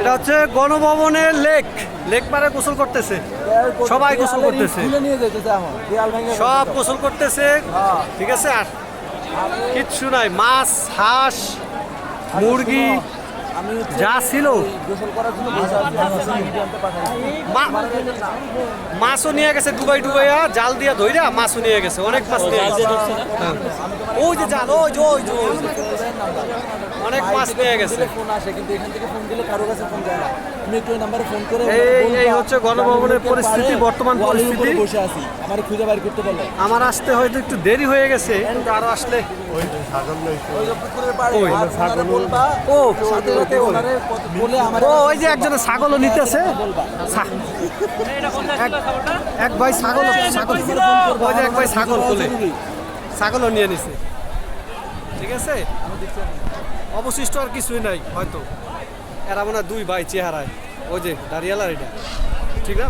এটা হচ্ছে গণভবনের লেক। লেক পারে গোসল করতেছে। সবাই গোসল করতেছে। সব গোসল করতেছে। ঠিক আছে? আর কিচ্ছু নাই। মাছ, হাঁস, মুরগি আমি যা ছিল। গোসল করার জন্য মাছও নিয়ে গেছে ডুবাই ডুবাইয়া জাল দিয়া ধইরা মাছও নিয়ে গেছে অনেক মাছ নিয়ে গেছে। হ্যাঁ। ওই যে জাল ওই যে ওই যে অনেক মাছ নিয়ে গেছে। ফোন আসে কিন্তু এখান থেকে ফোন দিলে কারও কাছে ফোন যায় না। তুমি একটু নাম্বারে ফোন করে এই- এই হচ্ছে গণভবনের পরিস্থিতি, বর্তমান পরিস্থিতি। বসে আছি। আমার খুঁজে বাইর করতে পারলে। আমার আসতে হয়তো একটু দেরি হয়ে গেছে আরও আসলে। ওই যে পুকুরের পাড়ে ওই, আর ওনারে বলবা ও। সাথে ও ওই যে একজনে ছাগলও নিতেছে। এক- এক ভাই ছাগল ছাগল ওই যে এক ভাই ছাগল তোলে ছাগলও নিয়ে নিছে। ঠিক আছে? অবশিষ্ট আর কিছুই নাই হয়তো। এরা মনে হয় দুই ভাই চেহারায়। ওই যে দাঁড়িয়ালার এটা।